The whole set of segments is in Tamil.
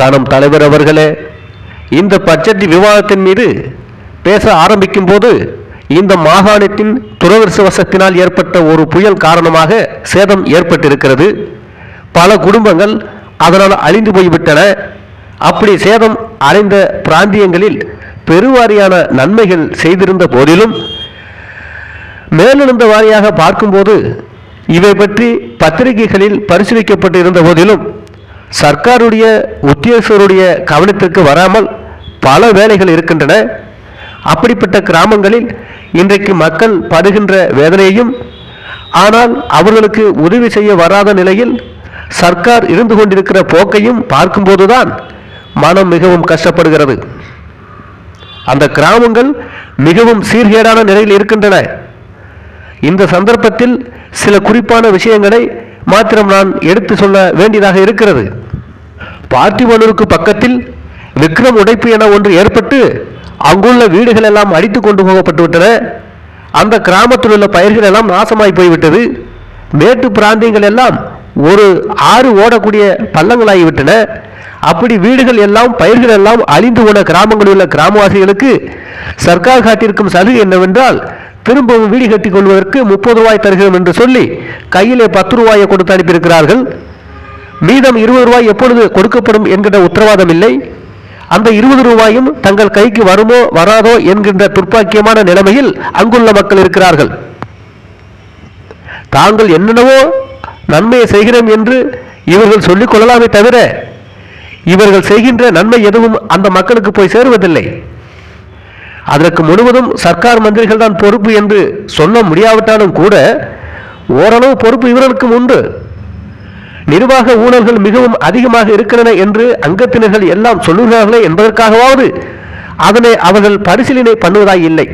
காணும் தலைவர் அவர்களே இந்த பட்ஜெட் விவாதத்தின் மீது பேச ஆரம்பிக்கும் போது இந்த மாகாணத்தின் துரதிருஷ்டவசத்தினால் ஏற்பட்ட ஒரு புயல் காரணமாக சேதம் ஏற்பட்டிருக்கிறது. பல குடும்பங்கள் அதனால் அழிந்து போய்விட்டன. அப்படி சேதம் அடைந்த பிராந்தியங்களில் பெருவாரியான நன்மைகள் செய்திருந்த போதிலும் மேலெழுந்த வாரியாக பார்க்கும்போது இவை பற்றி பத்திரிகைகளில் பரிசீலிக்கப்பட்டிருந்த போதிலும் சர்க்காருடைய உத்தியோகருடைய கவனத்திற்கு வராமல் பல வேலைகள் இருக்கின்றன. அப்படிப்பட்ட கிராமங்களில் இன்றைக்கு மக்கள் படுகின்ற வேதனையையும் ஆனால் அவர்களுக்கு உதவி செய்ய வராத நிலையில் சர்க்கார் இருந்து கொண்டிருக்கிற போக்கையும் பார்க்கும்போதுதான் மனம் மிகவும் கஷ்டப்படுகிறது. அந்த கிராமங்கள் மிகவும் சீர்கேடான நிலையில் இருக்கின்றன. இந்த சந்தர்ப்பத்தில் சில குறிப்பான விஷயங்களை மாத்திரம் நான் எடுத்து சொல்ல வேண்டியதாக இருக்கிறது. பார்த்திபனூருக்கு பக்கத்தில் விக்ரம் உடைப்பு என ஒன்று ஏற்பட்டு அங்குள்ள வீடுகள் எல்லாம் அடித்து கொண்டு போகப்பட்டு விட்டன அந்த கிராமத்தில் உள்ள பயிர்கள் எல்லாம் நாசமாய் போய்விட்டது. மேட்டு பிராந்தியங்கள் எல்லாம் ஒரு ஆறு ஓடக்கூடிய பள்ளங்களாகிவிட்டன. அப்படி வீடுகள் எல்லாம் பயிர்கள் எல்லாம் அழிந்து போன கிராமங்களில் உள்ள கிராமவாசிகளுக்கு சர்க்கார் காட்டியிருக்கும் சலுகை என்னவென்றால் திரும்பவும் வீடு கட்டி கொள்வதற்கு முப்பது ரூபாய் தருகிறோம் என்று சொல்லி கையிலே பத்து ரூபாயை கொடுத்து அனுப்பியிருக்கிறார்கள். மீதம் இருபது ரூபாய் எப்பொழுது கொடுக்கப்படும் என்கின்ற உத்தரவாதம் இல்லை. அந்த இருபது ரூபாயும் தங்கள் கைக்கு வருமோ வராதோ என்கின்ற துர்ப்பாக்கியமான நிலைமையில் அங்குள்ள மக்கள் இருக்கிறார்கள். தாங்கள் என்னென்னவோ நன்மையை செய்கிறோம் என்று இவர்கள் சொல்லிக் கொள்ளலாமே தவிர இவர்கள் செய்கின்ற நன்மை எதுவும் அந்த மக்களுக்கு போய் சேருவதில்லை. அதற்கு முழுவதும் சர்க்கார் மந்திரிகள் தான் பொறுப்பு என்று சொல்ல முடியாவிட்டாலும் கூட ஓரளவு பொறுப்பு இவர்களுக்கும் உண்டு. நிர்வாக ஊழல்கள் மிகவும் அதிகமாக இருக்கின்றன என்று அங்கத்தினர்கள் எல்லாம் சொல்லுகிறார்களே என்பதற்காகவாவது அதனை அவர்கள் பரிசீலனை பண்ணுவதாய் இல்லை.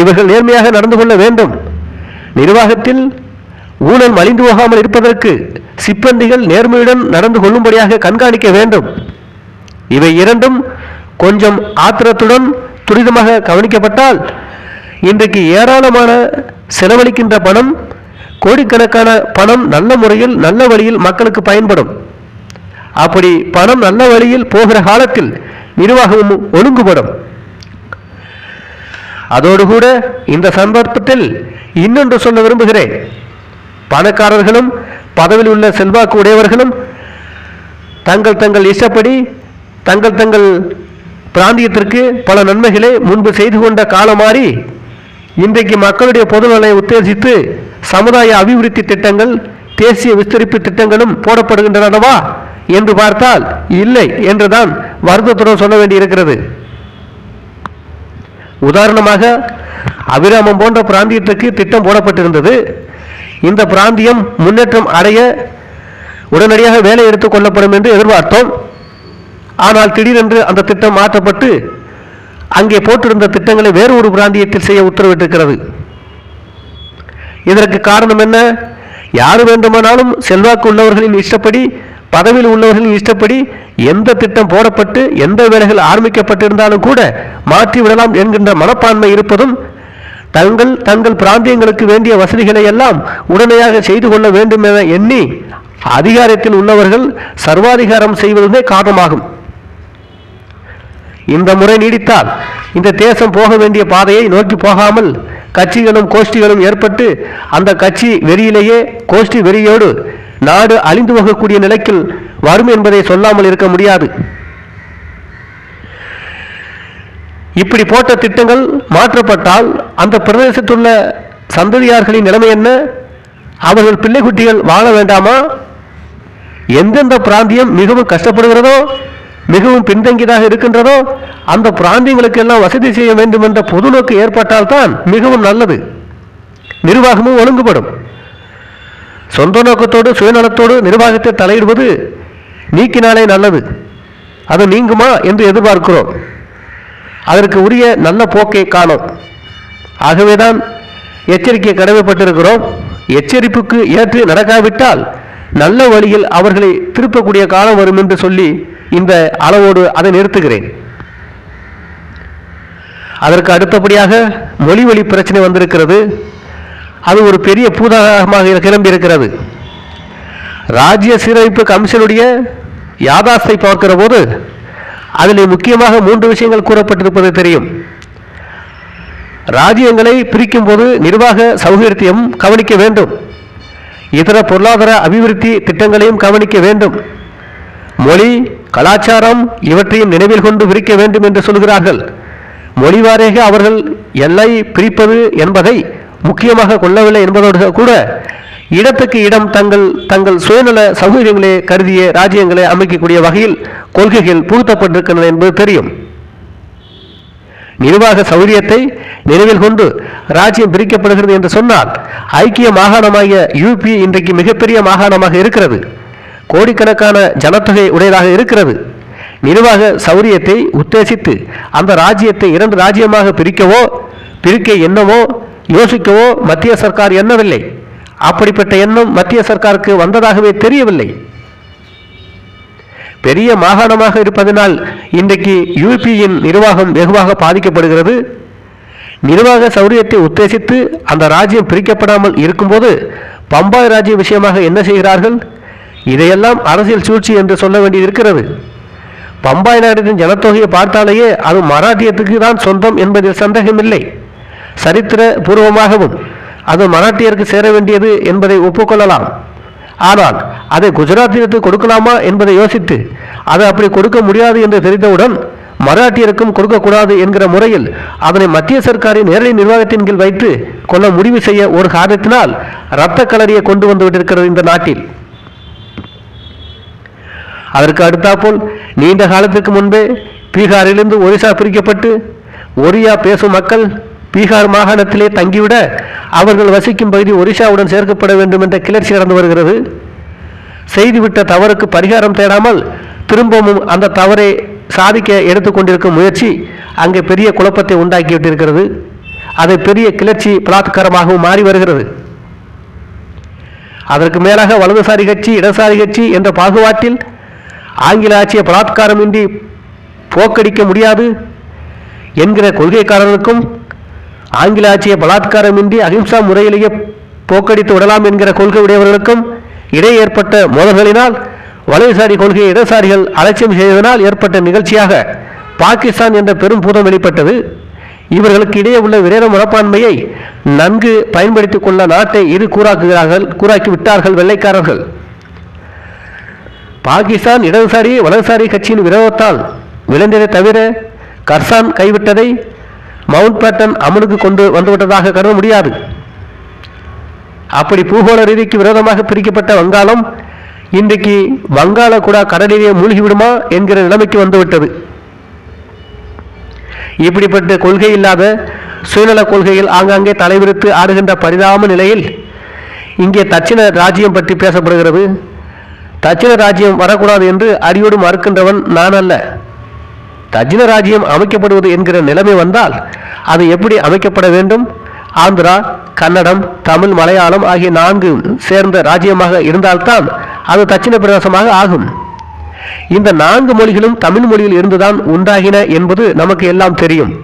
இவர்கள் நேர்மையாக நடந்து கொள்ள வேண்டும். நிர்வாகத்தில் ஊழல் மலிந்து போகாமல் இருப்பதற்கு சிப்பந்திகள் நேர்மையுடன் நடந்து கொள்ளும்படியாக கண்காணிக்க வேண்டும். இவை இரண்டும் கொஞ்சம் ஆத்திரத்துடன் துரிதமாக கவனிக்கப்பட்டால் இன்றைக்கு ஏராளமான செலவழிக்கின்ற பணம் கோடிக்கணக்கான பணம் நல்ல முறையில் நல்ல வழியில் மக்களுக்கு பயன்படும். அப்படி பணம் நல்ல வழியில் போகிற காலத்தில் நிர்வாகமும் ஒழுங்குபடும். அதோடு கூட இந்த சந்தர்ப்பத்தில் இன்னொன்று சொல்ல விரும்புகிறேன். பணக்காரர்களும் பதவியில் உள்ள செல்வாக்கு உடையவர்களும் தங்கள் தங்கள் இஷ்டப்படி தங்கள் தங்கள் பிராந்தியத்திற்கு பல நன்மைகளை முன்பு செய்து கொண்ட காலம் மாறி இன்றைக்கு மக்களுடைய பொதுநலனை உத்தேசித்து சமுதாய அபிவிருத்தி திட்டங்கள் தேசிய விஸ்தரிப்பு திட்டங்களும் போடப்படுகின்றனவா என்று பார்த்தால் இல்லை என்றுதான் வருத்தத்துடன் சொல்ல வேண்டியிருக்கிறது. உதாரணமாக அபிராமம் போன்ற பிராந்தியத்துக்கு திட்டம் போடப்பட்டிருந்தது. இந்த பிராந்தியம் முன்னேற்றம் அடைய உடனடியாக வேலை எடுத்துக் கொள்ளப்படும் என்று எதிர்பார்த்தோம். ஆனால் திடீரென்று அந்த திட்டம் மாற்றப்பட்டு அங்கே போட்டிருந்த திட்டங்களை வேறு ஒரு பிராந்தியத்தில் செய்ய உத்தரவிட்டிருக்கிறது. இதற்கு காரணம் என்ன? யார் வேண்டுமானாலும் செல்வாக்கு உள்ளவர்களின் இஷ்டப்படி பதவியில் உள்ளவர்களின் இஷ்டப்படி எந்த திட்டம் போடப்பட்டு எந்த வேலைகள் ஆரம்பிக்கப்பட்டிருந்தாலும் கூட மாற்றி விடலாம் என்கின்ற மனப்பான்மை இருப்பதும் தங்கள் தங்கள் பிராந்தியங்களுக்கு வேண்டிய வசதிகளை எல்லாம் உடனடியாக செய்து கொள்ள வேண்டும் என எண்ணி அதிகாரத்தில் உள்ளவர்கள் சர்வாதிகாரம் செய்வதுமே காரணமாகும். இந்த முறை நீடித்தால் இந்த தேசம் போக வேண்டிய பாதையை நோக்கி போகாமல் கட்சிகளும் கோஷ்டிகளும் ஏற்பட்டு அந்த கட்சி வெறியிலேயே கோஷ்டி வெறியோடு நாடு அழிந்து போகக்கூடிய நிலைக்கு வரும் என்பதை சொல்லாமல் இருக்க முடியாது. இப்படி போட்ட திட்டங்கள் மாற்றப்பட்டால் அந்த பிரதேசத்துள்ள சந்ததியார்களின் நிலைமை என்ன? அவர்கள் பிள்ளை குட்டிகள் வாழ வேண்டாமா? எந்தெந்த பிராந்தியம் மிகவும் கஷ்டப்படுகிறதோ மிகவும் பின்தங்கியதாக இருக்கின்றதோ அந்த பிராந்தியங்களுக்கு எல்லாம் வசதி செய்ய வேண்டும் என்ற பொதுநோக்கு ஏற்பட்டால்தான் மிகவும் நல்லது. நிர்வாகமும் ஒழுங்குபடும். சொந்த நோக்கத்தோடு சுயநலத்தோடு நிர்வாகத்தை தலையிடுவது நீக்கினாலே நல்லது. அது நீங்குமா என்று எதிர்பார்க்கிறோம். அதற்கு உரிய நல்ல போக்கை காணும். ஆகவேதான் எச்சரிக்கை கடமைப்பட்டிருக்கிறோம். எச்சரிப்புக்கு ஏற்று நடக்காவிட்டால் நல்ல வழியில் அவர்களை திருப்பக்கூடிய காலம் வரும் என்று சொல்லி இந்த அளவோடு அதை நிறுத்துகிறேன். அதற்கு அடுத்தபடியாக மொழி வழி பிரச்சனை வந்திருக்கிறது. அது ஒரு பெரிய பூதாகமாக கிளம்பி இருக்கிறது ராஜ்ய சீரமைப்பு கமிஷனுடைய யாதாஸ்தை பார்க்கிற போது அதில் முக்கியமாக மூன்று விஷயங்கள் கூறப்பட்டிருப்பது தெரியும். ராஜ்யங்களை பிரிக்கும் போது நிர்வாக சௌகரியத்தையும் கவனிக்க வேண்டும். இதர பொருளாதார அபிவிருத்தி திட்டங்களையும் கவனிக்க வேண்டும். மொழி கலாச்சாரம் இவற்றையும் நினைவில் கொண்டு விரிக்க வேண்டும் என்று சொல்கிறார்கள். மொழிவாரேக அவர்கள் எல்லை பிரிப்பது என்பதை முக்கியமாக கொள்ளவில்லை என்பதோடு கூட இடத்துக்கு இடம் தங்கள் தங்கள் சுயநல சௌகரியங்களே கருதிய ராஜ்யங்களை அமைக்கக்கூடிய வகையில் கொள்கைகள் புகுத்தப்பட்டிருக்கின்றன என்பது தெரியும். நிர்வாக சௌரியத்தை நினைவில் கொண்டு ராஜ்யம் பிரிக்கப்படுகிறது என்று சொன்னால் ஐக்கிய மாகாணமாகிய யூபி இன்றைக்கு மிகப்பெரிய மாகாணமாக இருக்கிறது. கோடிக்கணக்கான ஜனத்தொகை உடையதாக இருக்கிறது. நிர்வாக சௌரியத்தை உத்தேசித்து அந்த ராஜ்யத்தை இரண்டு ராஜ்யமாக பிரிக்கவோ பிரிக்க என்னவோ யோசிக்கவோ மத்திய சர்க்கார் எண்ணவில்லை. அப்படிப்பட்ட எண்ணம் மத்திய சர்க்காருக்கு வந்ததாகவே தெரியவில்லை. பெரிய மாகாணமாக இருப்பதனால் இன்றைக்கு யூபியின் நிர்வாகம் வெகுவாக பாதிக்கப்படுகிறது. நிர்வாக சௌரியத்தை உத்தேசித்து அந்த ராஜ்யம் பிரிக்கப்படாமல் இருக்கும்போது பம்பாய் ராஜ்ய விஷயமாக என்ன செய்கிறார்கள்? இதையெல்லாம் அரசியல் சூழ்ச்சி என்று சொல்ல வேண்டியிருக்கிறது. பம்பாய் நாட்டின் ஜனத்தொகையை பார்த்தாலேயே அது மராட்டியத்துக்கு தான் சொந்தம் என்பதில் சந்தேகமில்லை. சரித்திர பூர்வமாகவும் அது மராட்டியருக்கு சேர வேண்டியது என்பதை ஒப்புக்கொள்ளலாம். ஆனால் அதை குஜராத்திற்கு கொடுக்கலாமா என்பதை யோசித்து அதை அப்படி கொடுக்க முடியாது என்று தெரிந்தவுடன் மராட்டியருக்கும் கொடுக்கக்கூடாது என்கிற முறையில் அதனை மத்திய சர்க்காரின் நேரடி நிர்வாகத்தின் கீழ் வைத்து கொள்ள முடிவு செய்ய ஒரு காரணத்தினால் இரத்த கலரியை கொண்டு வந்துவிட்டிருக்கிறது இந்த நாட்டில். அதற்கு அடுத்தாற்போல் நீண்ட காலத்துக்கு முன்பே பீகாரிலிருந்து ஒரிசா பிரிக்கப்பட்டு ஒரியா பேசும் மக்கள் பீகார் மாகாணத்திலே தங்கிவிட அவர்கள் வசிக்கும் பகுதி ஒரிசாவுடன் சேர்க்கப்பட வேண்டும் என்ற கிளர்ச்சி நடந்து வருகிறது. செய்துவிட்ட தவறுக்கு பரிகாரம் தேடாமல் திரும்பவும் அந்த தவறை சாதிக்க எடுத்துக்கொண்டிருக்கும் முயற்சி அங்கே பெரிய குழப்பத்தை உண்டாக்கிவிட்டிருக்கிறது. அதை பெரிய கிளர்ச்சி பலாத்காரமாகவும் மாறி வருகிறது. அதற்கு மேலாக வலதுசாரி கட்சி இடதுசாரி கட்சி என்ற பாகுபாட்டில் ஆங்கில ஆட்சியை பலாத்காரமின்றி போக்கடிக்க முடியாது என்கிற கொள்கைக்காரனுக்கும் ஆங்கில ஆட்சியை பலாத்காரமின்றி அகிம்சா முறையிலேயே போக்கடித்து விடலாம் என்கிற கொள்கை உடையவர்களுக்கும் இடையே ஏற்பட்ட மோதல்களினால் வலதுசாரி கொள்கையை இடதுசாரிகள் அலட்சியம் செய்ததனால் ஏற்பட்ட நிகழ்ச்சியாக பாகிஸ்தான் என்ற பெரும் பூதம் வெளிப்பட்டது. இவர்களுக்கு இடையே உள்ள விரேத மனப்பான்மையை நன்கு பயன்படுத்திக் கொள்ள நாட்டை இரு கூறாக்குகிறார்கள் கூறாக்கி விட்டார்கள் வெள்ளைக்காரர்கள். பாகிஸ்தான் இடதுசாரி வலதுசாரி கட்சியின் விரோதத்தால் விளைந்ததை தவிர கர்சான் கைவிட்டதை மவுண்ட் பேட்டன் அமலுக்கு கொண்டு வந்துவிட்டதாக கருத முடியாது. அப்படி பூகோள ரீதிக்கு விரோதமாக பிரிக்கப்பட்ட வங்காளம் இன்றைக்கு வங்காள கூட கடலிலே மூழ்கிவிடுமா என்கிற நிலைமைக்கு வந்துவிட்டது. இப்படிப்பட்ட கொள்கை இல்லாத சுயநல கொள்கையில் ஆங்காங்கே தலைவிரித்து ஆடுகின்ற பரிதாப நிலையில் இங்கே தட்சிண ராஜ்யம் பற்றி பேசப்படுகிறது. தட்சிண ராஜ்யம் வரக்கூடாது என்று அடியோடு மறுக்கின்றவன் நான் அல்ல. தட்சிண ராஜ்யம் அமைக்கப்படுவது என்கிற நிலைமை வந்தால் அது எப்படி அமைக்கப்பட வேண்டும்? ஆந்திரா கன்னடம் தமிழ் மலையாளம் ஆகிய நான்கு சேர்ந்த ராஜ்யமாக இருந்தால்தான் அது தட்சிண பிரதேசமாக ஆகும். இந்த நான்கு மொழிகளும் தமிழ் மொழியில் இருந்துதான் உண்டாகின என்பது நமக்கு எல்லாம் தெரியும்.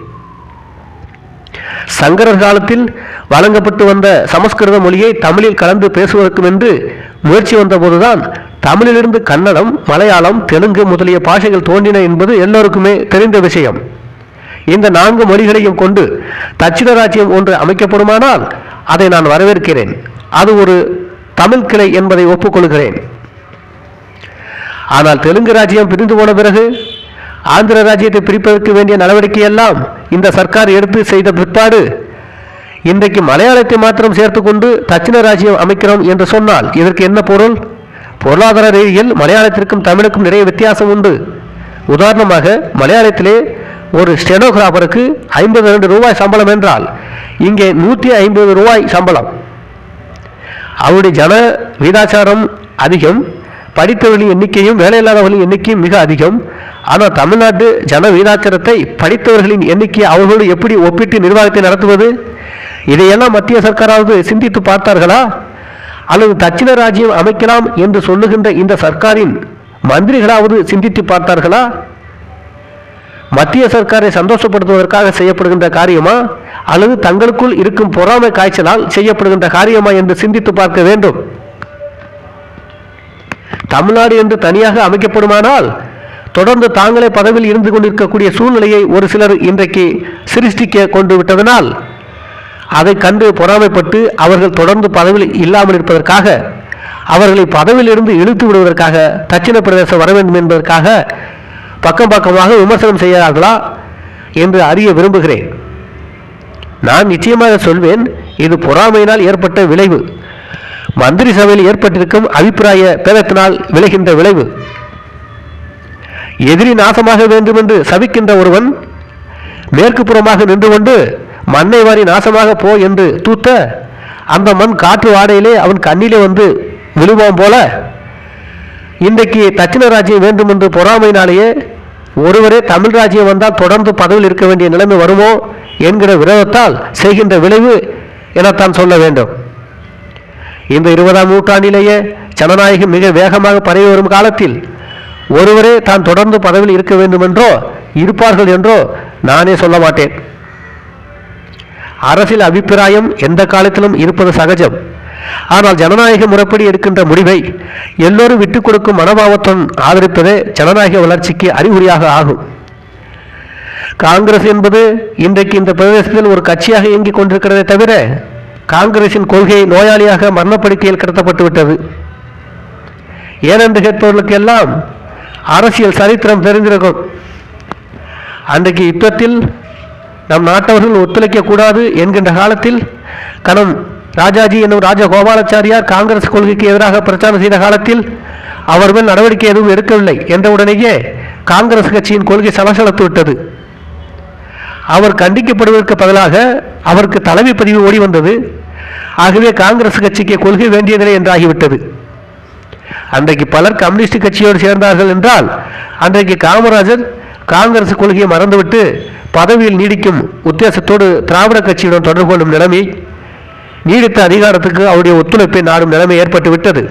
சங்கரர் காலத்தில் வழங்கப்பட்டு வந்த சமஸ்கிருத மொழியை தமிழில் கலந்து பேசுவதற்கும் என்று முயற்சி வந்தபோதுதான் தமிழிலிருந்து கன்னடம் மலையாளம் தெலுங்கு முதலிய பாஷைகள் தோன்றின என்பது எல்லோருக்குமே தெரிந்த விஷயம். இந்த நான்கு மொழிகளையும் கொண்டு தட்சிண ராஜ்யம் ஒன்று அமைக்கப்படுமானால் அதை நான் வரவேற்கிறேன். அது ஒரு தமிழ் கிளை என்பதை ஒப்புக்கொள்கிறேன். ஆனால் தெலுங்கு ராஜ்யம் பிரிந்து போன பிறகு ஆந்திர ராஜ்யத்தை பிரிப்பதற்கு வேண்டிய நடவடிக்கையெல்லாம் இந்த சர்க்கார் எடுத்து செய்த பிற்பாடு இன்றைக்கு மலையாளத்தை மாத்திரம் சேர்த்துக்கொண்டு தட்சிண ராஜ்யம் அமைக்கிறோம் என்று சொன்னால் இதற்கு என்ன பொருள்? பொருளாதார ரீதியில் மலையாளத்திற்கும் தமிழுக்கும் நிறைய வித்தியாசம் உண்டு. உதாரணமாக மலையாளத்திலே ஒரு ஸ்டெனோகிராஃபருக்கு ஐம்பது ரெண்டு ரூபாய் சம்பளம் என்றால் இங்கே நூற்றி ஐம்பது ரூபாய் சம்பளம். அவருடைய ஜன வீதாச்சாரம் அதிகம் படித்தவர்களின் எண்ணிக்கையும் வேலையில்லாதவர்களின் எண்ணிக்கையும் மிக அதிகம். ஆனால் தமிழ்நாட்டு ஜன வீதாச்சாரத்தை படித்தவர்களின் எண்ணிக்கை அவர்களோடு எப்படி ஒப்பிட்டு நிர்வாகத்தை நடத்துவது? இதையெல்லாம் மத்திய சர்க்காராவது சிந்தித்து பார்த்தார்களா? அல்லது தட்சிண ராஜ்யம் அமைக்கலாம் என்று சொல்லுகின்ற இந்த சர்க்காரின் மந்திரிகளாவது சிந்தித்து பார்த்தார்களா? மத்திய சர்க்காரை சந்தோஷப்படுத்துவதற்காக செய்யப்படுகின்ற காரியமா? அல்லது தங்களுக்குள் இருக்கும் பொறாமை காய்ச்சலால் செய்யப்படுகின்ற காரியமா என்று சிந்தித்து பார்க்க வேண்டும். தமிழ்நாடு என்று தனியாக அமைக்கப்படுமானால் தொடர்ந்து தாங்களே பதவியில் இருந்து கொண்டிருக்கக்கூடிய சூழ்நிலையை ஒரு சிலர் இன்றைக்கு சிருஷ்டிக்க கொண்டு விட்டதனால் அதை கண்டு பொறாமைப்பட்டு அவர்கள் தொடர்ந்து பதவியில் இல்லாமல் இருப்பதற்காக அவர்களை பதவியிலிருந்து இழுத்து விடுவதற்காக தட்சிண பிரதேசம் வர வேண்டும் என்பதற்காக பக்கம் பக்கமாக விமர்சனம் செய்கிறார்களா என்று அறிய விரும்புகிறேன். நான் நிச்சயமாக சொல்வேன் இது பொறாமையினால் ஏற்பட்ட விளைவு. மந்திரி சபையில் ஏற்பட்டிருக்கும் அபிப்பிராய பேதத்தினால் விளைகின்ற விளைவு. எதிரி நாசமாக வேண்டும் என்று சபிக்கின்ற ஒருவன் மேற்கு புறமாக நின்று கொண்டு மண்ணை வாரி நாசமாக போ என்று தூத்த அந்த மண் காற்று வாடையிலே அவன் கண்ணிலே வந்து விழுவான் போல. இன்றைக்கு தட்சிண ராஜ்யம் வேண்டும் என்று பொறாமையினாலேயே ஒருவரே தமிழ் ராஜ்யம் வந்தால் தொடர்ந்து பதவியில் இருக்க வேண்டிய நிலைமை வருமோ என்கிற விரோதத்தால் செய்கின்ற விளைவு எனத்தான் சொல்ல வேண்டும். இந்த இருபதாம் நூற்றாண்டிலேயே ஜனநாயகம் மிக வேகமாக பரவி வரும் காலத்தில் ஒருவரே தான் தொடர்ந்து பதவியில் இருக்க வேண்டுமென்றோ இருப்பார்கள் என்றோ நானே சொல்ல மாட்டேன். அரசியல் அபிப்பிராயம் எந்த காலத்திலும் இருப்பது சகஜம். ஆனால் ஜனநாயக முறைப்படி எடுக்கின்ற முடிவை எல்லோரும் விட்டுக் கொடுக்கும் மனோபாவத்துடன் ஆதரிப்பதே ஜனநாயக வளர்ச்சிக்கு அறிகுறியாக ஆகும். காங்கிரஸ் என்பது இன்றைக்கு இந்த பிரதேசத்தில் ஒரு கட்சியாக இயங்கிக் கொண்டிருக்கிறதே தவிர காங்கிரசின் கொள்கை நோயாளியாக மரணப்படுக்கையில் கடத்தப்பட்டுவிட்டது ஏனென்று கேட்பவர்களுக்கெல்லாம் அரசியல் சரித்திரம் தெரிந்திருக்கும். அன்றைக்கு யுத்தத்தில் நம் நாட்டவர்கள் ஒத்துழைக்க கூடாது என்கின்ற காலத்தில் கணம் ராஜாஜி என்னும் ராஜகோபாலாச்சாரியார் காங்கிரஸ் கொள்கைக்கு எதிராக பிரச்சாரம் செய்த காலத்தில் அவர் மேல் நடவடிக்கை எதுவும் எடுக்கவில்லை என்றவுடனேயே காங்கிரஸ் கட்சியின் கொள்கை சலசலத்து விட்டது. அவர் கண்டிக்கப்படுவதற்கு பதிலாக அவருக்கு தலைமை பதிவு ஓடி வந்தது. ஆகவே காங்கிரஸ் கட்சிக்கு கொள்கை வேண்டியதில்லை என்றாகிவிட்டது. அன்றைக்கு பலர் கம்யூனிஸ்ட் கட்சியோடு சேர்ந்தார்கள் என்றால் அன்றைக்கு காமராஜர் காங்கிரஸ் கொள்கையை மறந்துவிட்டு பதவியில் நீடிக்கும் உத்தேசத்தோடு திராவிட கட்சியுடன் தொடர்பு கொள்ளும் நிலைமை நீடித்த அதிகாரத்துக்கு அவருடைய ஒத்துழைப்பை நாடும் நிலைமை ஏற்பட்டு விட்டது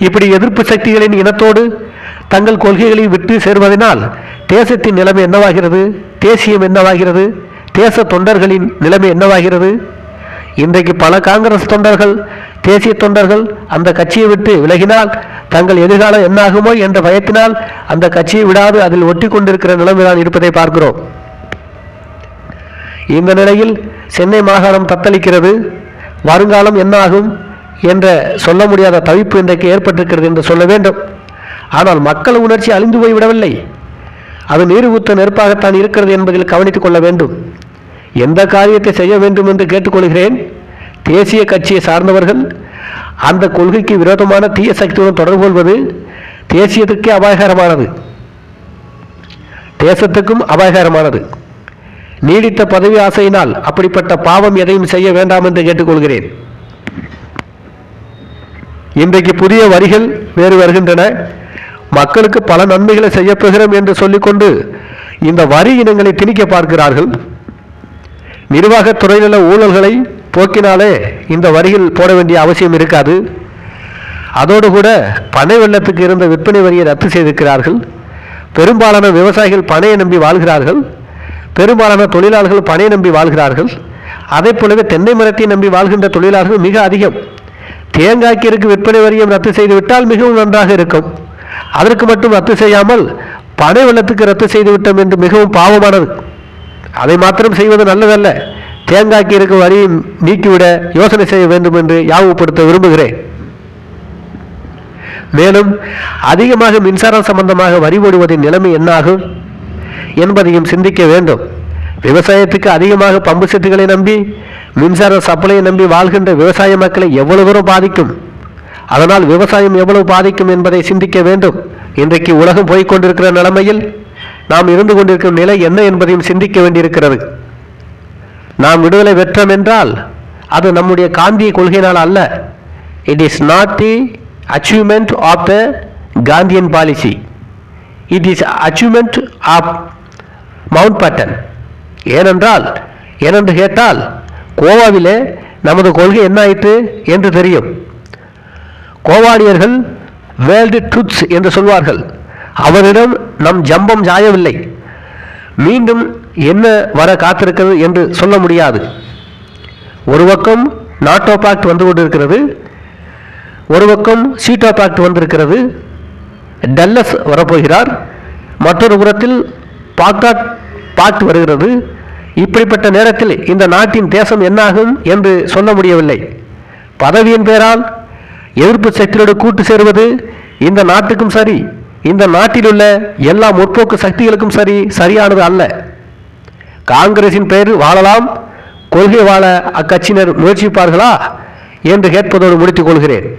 இப்படி எதிர்ப்பு சக்திகளின் இனத்தோடு தங்கள் கொள்கைகளை விட்டு சேர்வதனால் தேசத்தின் நிலைமை என்னவாகிறது தேசியம் என்னவாகிறது தேச தொண்டர்களின் நிலைமை என்னவாகிறது இன்றைக்கு பல காங்கிரஸ் தொண்டர்கள் தேசிய தொண்டர்கள் அந்த கட்சியை விட்டு விலகினால் தங்கள் எதிர்காலம் என்னாகுமோ என்ற பயத்தினால் அந்த கட்சியை விடாது அதில் ஒட்டி கொண்டிருக்கிற நிலைமைதான் இருப்பதை பார்க்கிறோம். இந்த நிலையில் சென்னை மாகாணம் தத்தளிக்கிறது. வருங்காலம் என்னாகும் என்ற சொல்ல முடியாத தவிப்பு இன்றைக்கு ஏற்பட்டிருக்கிறது என்று சொல்ல வேண்டும். ஆனால் மக்கள் உணர்ச்சி அழிந்து போய்விடவில்லை. அது நீர் ஊத்த நெருப்பாகத்தான் இருக்கிறது என்பதில் கவனித்துக் கொள்ள வேண்டும். எந்த காரியத்தை செய்ய வேண்டும் என்று கேட்டுக்கொள்கிறேன்? தேசிய கட்சியை சார்ந்தவர்கள் அந்த கொள்கைக்கு விரோதமான தீய சக்தியுடன் தொடர்பு கொள்வது தேசியத்துக்கே அபாயகரமானது. தேசத்துக்கும் அபாயகரமானது. நீடித்த பதவி ஆசையினால் அப்படிப்பட்ட பாவம் எதையும் செய்ய வேண்டாம் என்று கேட்டுக்கொள்கிறேன். இன்றைக்கு புதிய வரிகள் வேறு வருகின்றன. மக்களுக்கு பல நன்மைகளை செய்யப்போகிறோம் என்று சொல்லிக்கொண்டு இந்த வரி இனங்களை திணிக்க பார்க்கிறார்கள். நிர்வாகத் துறையிலுள்ள ஊழல்களை போக்கினாலே இந்த வரியில் போட வேண்டிய அவசியம் இருக்காது. அதோடு கூட பனை வெள்ளத்துக்கு இருந்த விற்பனை வரியை ரத்து செய்திருக்கிறார்கள். பெரும்பாலான விவசாயிகள் பனையை நம்பி வாழ்கிறார்கள். பெரும்பாலான தொழிலாளர்கள் பனையை நம்பி வாழ்கிறார்கள். அதே போலவே தென்னை மரத்தை நம்பி வாழ்கின்ற தொழிலாளர்கள் மிக அதிகம். தேங்காய்க்கிற்கு விற்பனை வரியும் ரத்து செய்துவிட்டால் மிகவும் நன்றாக இருக்கும். அதற்கு மட்டும் ரத்து செய்யாமல் பனை வெள்ளத்துக்கு ரத்து செய்துவிட்டோம் என்று மிகவும் பாவமானது. அதை மாத்திரம் செய்வது நல்லதல்ல. தேங்காய்க்கு இருக்கும் வரியை நீக்கிவிட யோசனை செய்ய வேண்டும் என்று யாவுப்படுத்த விரும்புகிறேன். மேலும் அதிகமாக மின்சாரம் சம்பந்தமாக வரி போடுவதின் நிலைமை என்னாகும் என்பதையும் சிந்திக்க வேண்டும். விவசாயத்துக்கு அதிகமாக பம்பு செட்டுகளை நம்பி மின்சார சப்ளையை நம்பி வாழ்கின்ற விவசாய மக்களை எவ்வளவு தூரம் பாதிக்கும்? அதனால் விவசாயம் எவ்வளவு பாதிக்கும் என்பதை சிந்திக்க வேண்டும். இன்றைக்கு உலகம் போய்கொண்டிருக்கிற நிலைமையில் நாம் இருந்து கொண்டிருக்கும் நிலை என்ன என்பதையும் சிந்திக்க வேண்டியிருக்கிறது. நாம் விடுதலை பெற்றோம் என்றால் அது நம்முடைய காந்திய கொள்கையினால் அல்ல. It is not the achievement of the Gandhian policy it is achievement of Mountbatten ஏனென்றால் ஏனென்று கேட்டால் கோவாவிலே நமது கொள்கை என்ன ஆயிற்று என்று தெரியும். கோவாடியர்கள் வேர்ல்டு ட்ரூத்ஸ் என்று சொல்வார்கள். அவரிடம் நம் ஜம்பம் ஜாயவில்லை மீண்டும் என்ன வர காத்திருக்கிறது என்று சொல்ல முடியாது. ஒரு பக்கம் நாட்டோ பாக்ட் வந்து கொண்டிருக்கிறது ஒரு பக்கம் சீட்டோ பாக்ட் வந்திருக்கிறது டல்லஸ் வரப்போகிறார் மற்றொரு புறத்தில் பாக்தாட் பாக்ட் வருகிறது. இப்படிப்பட்ட நேரத்தில் இந்த நாட்டின் தேசம் என்னாகும் என்று சொல்ல முடியவில்லை. பதவியின் பெயரால் எதிர்ப்பு சக்தியோடு கூட்டு சேருவது இந்த நாட்டுக்கும் சரி இந்த நாட்டிலுள்ள எல்லா முற்போக்கு சக்திகளுக்கும் சரி சரியானது அல்ல. காங்கிரசின் பெயர் வாழலாம் கொள்கை வாழ அக்கட்சியினர் முயற்சிப்பார்களா என்று கேட்பதோடு முடித்துக் கொள்கிறேன்.